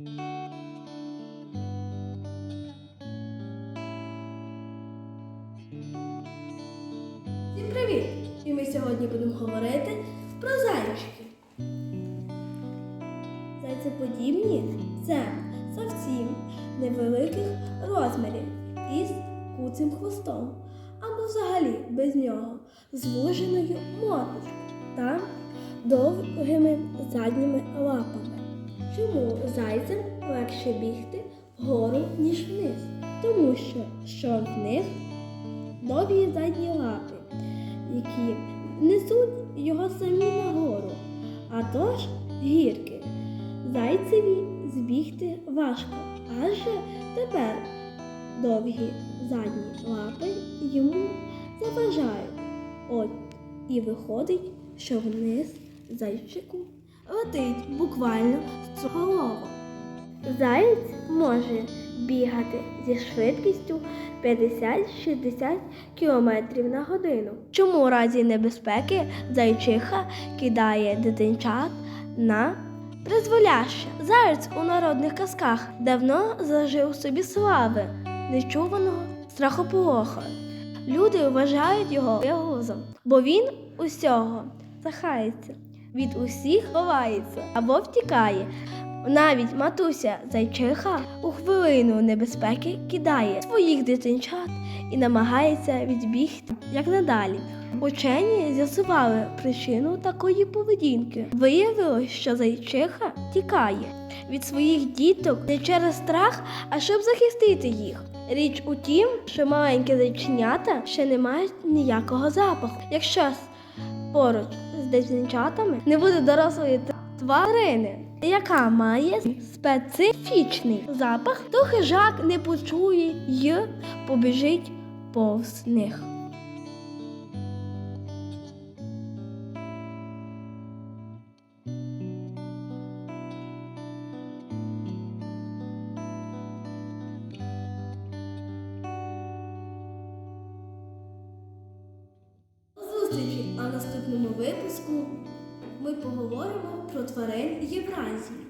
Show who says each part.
Speaker 1: Всім привіт! І ми сьогодні будемо говорити про зайчиків. Зайцеподібні це зовсім невеликих розмірів із куцим хвостом, або взагалі без нього, звуженою мордочкою та довгими задніми лапами. Чому зайцям легше бігти вгору, ніж вниз? Тому що, що в них довгі задні лапи, які несуть його самі нагору, а тож гірки. Зайцеві збігти важко, адже тепер довгі задні лапи йому заважають. От і виходить, що вниз зайчику летить буквально з голову. Заєць може бігати зі швидкістю 50-60 км на годину. Чому у разі небезпеки зайчиха кидає дитинчат на призволяще? Заєць у народних казках давно зажив собі слави нечуваного страхополоха. Люди вважають його вигузом, бо він усього захається, від усіх ховається або втікає. Навіть матуся зайчиха у хвилину небезпеки кидає своїх дитинчат і намагається відбігти якнадалі. Учені з'ясували причину такої поведінки. Виявилось, що зайчиха тікає від своїх діток не через страх, а щоб захистити їх. Річ у тім, що маленькі зайченята ще не мають ніякого запаху. Якщо поруч з дитинчатами не буде дорослої тварини, яка має специфічний запах, то хижак не почує й побіжить повз них. Наступному випуску ми поговоримо про тварин Євразії.